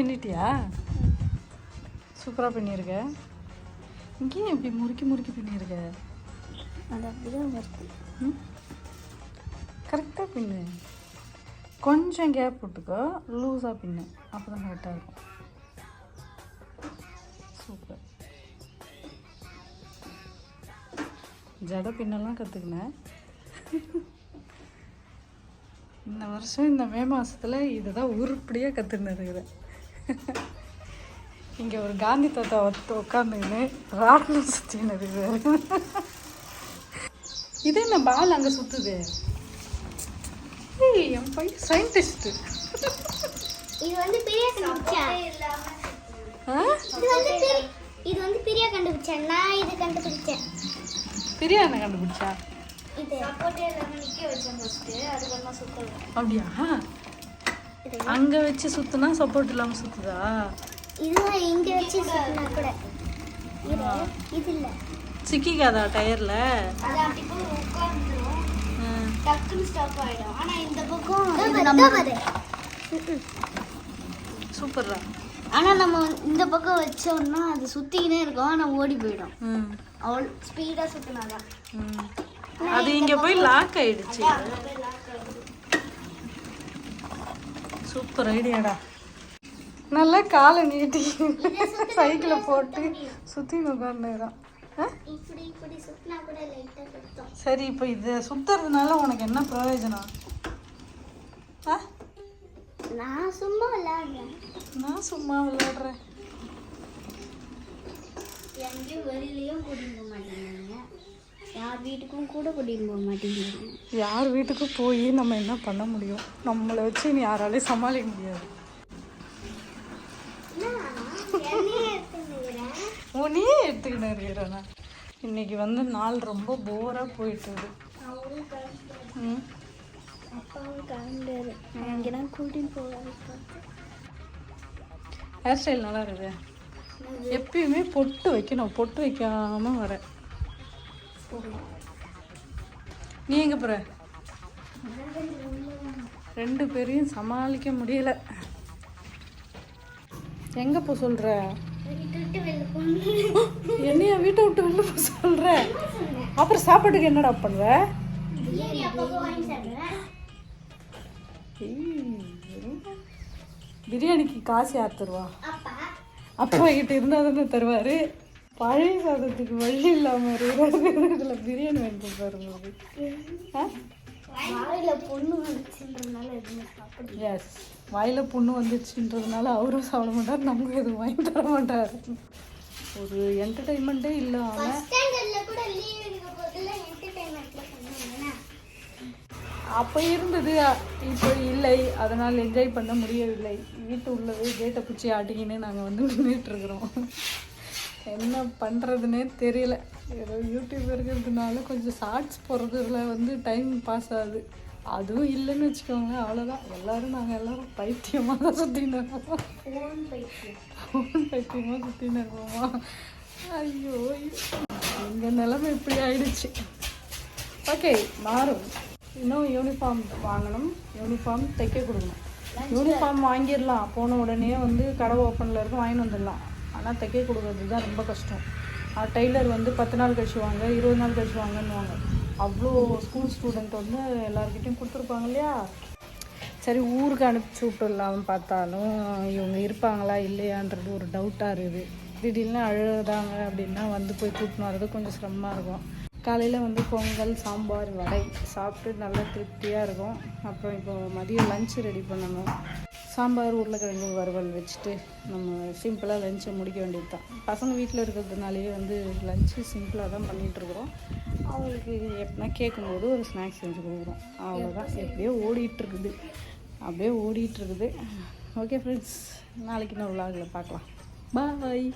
பின்னிட்டியா? சூப்பராக பின்னியிருக்க இங்கேயும் இப்படி முறுக்கி முறுக்கி பின்னியிருக்க அது அப்படிதான் வருது ம்? கரெக்டாக பின்னு. கொஞ்சம் கேப் விட்டுக்கோ. லூஸாக பின்னு. அப்போ தான் கரெக்டாக இருக்கும். சூப்பர் ஜட பின்னெல்லாம் கற்றுக்கினேன் இந்த வருஷம் இந்த மே மாதத்தில் இதை தான் உருப்படியாக கற்றுன்னு இருக்கிறேன் இங்கே ஒரு காந்தி தாத்தா வந்து உட்காந்துக்கின்னு ராட்டினம் சுற்றின்னு இருக்குது இது? என்ன பால் அங்கே சுற்றுது ஏய் என் பையன் சயின்டிஸ்ட்டு இது வந்து பெரிய கண்டுபிடிச்சா? இது வந்து பெரிய இது வந்து பெரிய கண்டுபிடிச்சேன் நான் இது கண்டுபிடிச்சேன். பிரியா என்ன கண்டுபிடிச்சா? இது. அப்படியா? இது அங்கே வச்சு சுற்றுனா சப்போர்ட் இல்லாமல் சுற்றுதா இதுவும் இங்க வச்சு சுத்தினா கூட. இது இது இல்ல. சிக்கிக்காதா டயரில்? அது அப்படி போய் உட்கார்ந்துரும் டக்குன்னு ஸ்டாப் ஆயிடும். ஆனா இந்த பக்கம் இது நம்ம சூப்பர்ரா. ஆனா நம்ம வந்து இந்த பக்கம் வச்சோம்னா அது சுத்திக்கினே இருக்கும். ஆனா ஓடி போயிடும். ம். அவள் ஸ்பீடா சுத்தினாதான் ம். அது இங்கே போய் லாக் ஆயிடுச்சு. சூப்பர் ஐடியாடா. நல்லா காலை நீட்டி சைக்கிளை போட்டு சுற்றி சுத்தம். சரி இப்போ இதை சுத்துறதுனால உனக்கு என்ன பிரயோஜனம்? ஆ? நான் சும்மா விளையாடுறேன். நான் சும்மா விளையாடுறேன். எங்கேயும் வெளியிலயும் கூட்டிட்டு யார் வீட்டுக்கும் கூட கூட்டிட்டு போக மாட்டேங்கிறாங்க. யார் வீட்டுக்கும் போய் நம்ம என்ன பண்ண முடியும்? நம்மளை வச்சு நீ யாராலையும் சமாளிக்க முடியாது. உன்னையே எடுத்துக்கிட்டு இருக்கிறேன் இன்னைக்கு வந்து நாள் ரொம்ப போராக போயிட்டுது. ம்? அப்பாவும் கிளம்பிடுறாரு ஹேர் ஸ்டைல் நல்லா இருக்குது. எப்பயுமே பொட்டு வைக்கணும். பொட்டு வைக்காம வர நீ எங்கே போகிற ரெண்டு பேரையும் சமாளிக்க முடியல. எங்க போ சொல்கிற என்னைய வீட்டை விட்டு வெளில போ சொல்கிற அப்புறம் சாப்பாட்டுக்கு என்னடா பண்ணுவ? பிரியாணிக்கு காசு யார் தருவா? அப்பா. கிட்ட இருந்தால் தானே தருவார். பழைய சாதத்துக்கு வழி இல்லாமல் இருக்கிறதுல பிரியாணி வாங்கி பாருங்க எஸ் வாயில் புண்ணு வந்துச்சுன்றதுனால அவரும் சாப்பிட மாட்டார் நமக்கு எதுவும் வாங்கி தர மாட்டார். ஒரு என்டர்டைன்மெண்ட்டே இல்லாமல் அப்போ இருந்தது இப்போ இல்லை. அதனால் என்ஜாய் பண்ண முடியவில்லை. வீட்டு உள்ளவே கேட்டை பிடிச்சி ஆட்டிக்கின்னு நாங்கள் வந்து நின்றுட்டு இருக்கிறோம். என்ன பண்ணுறதுனே தெரியல. ஏதோ யூடியூப் இருக்கிறதுனால கொஞ்சம் ஷார்ட்ஸ் போடுறதுல வந்து டைம் பாஸ் ஆகுது. அதுவும் இல்லைன்னு வச்சுக்கோங்க அவ்வளோதான் எல்லாரும் நாங்கள் எல்லாரும் பைத்தியமாக தான் சுற்றின்னு இருக்கோம். ஃபோன் பைத்தியமாக சுற்றின்னு இருக்கோமா? ஐயோ எங்கள் நிலைமை இப்படி ஆயிடுச்சு. ஓகே மாறும். இன்னும் யூனிஃபார்ம் வாங்கணும். யூனிஃபார்ம் தைக்க கொடுக்கணும். யூனிஃபார்ம் வாங்கிடலாம். போன உடனே வந்து கடை ஓப்பனில் இருக்கும் வாங்கிட்டு வந்துடலாம். ஆனால் தைக்க கொடுக்கறது தான் ரொம்ப கஷ்டம். டெய்லர் வந்து பத்து நாள் கழிச்சு வாங்க இருபது நாள் கழிச்சு வாங்கன்னுவாங்க. அவ்வளோ ஸ்கூல் ஸ்டூடெண்ட் வந்து எல்லாருக்கிட்டையும் கொடுத்துருப்பாங்க இல்லையா? சரி ஊருக்கு அனுப்பிச்சி விட்டுடலாம்னு பார்த்தாலும் இவங்க இருப்பாங்களா இல்லையான்றது ஒரு டவுட்டாக இருக்குது. திடீர்னு அழுதாங்க அப்படின்னா வந்து போய் கூட்டின்னு வர்றது கொஞ்சம் சிரமமாக இருக்கும். காலையில் வந்து பொங்கல் சாம்பார் வடை சாப்பிட்டு நல்லா திருப்தியாக இருக்கும். அப்புறம் இப்போ மதியம் லஞ்சு ரெடி பண்ணணும். சாம்பார் உருளைக்கிழங்கு வறுவல் வச்சுட்டு நம்ம சிம்பிளாக லஞ்சை முடிக்க வேண்டியது தான் பசங்க வீட்டில் இருக்கிறதுனாலேயே வந்து லஞ்சு சிம்பிளாக தான் பண்ணிகிட்ருக்குறோம் அவங்களுக்கு எப்படின்னா கேட்கும்போது ஒரு ஸ்நாக்ஸ் செஞ்சு கொடுக்குறோம். அவ்வளோதான் எப்படியோ ஓடிட்டுருக்குது. அப்படியே ஓடிட்டுருக்குது. ஓகே ஃப்ரெண்ட்ஸ் நாளைக்கு இன்னொரு விலாகில் பார்க்கலாம். பாய்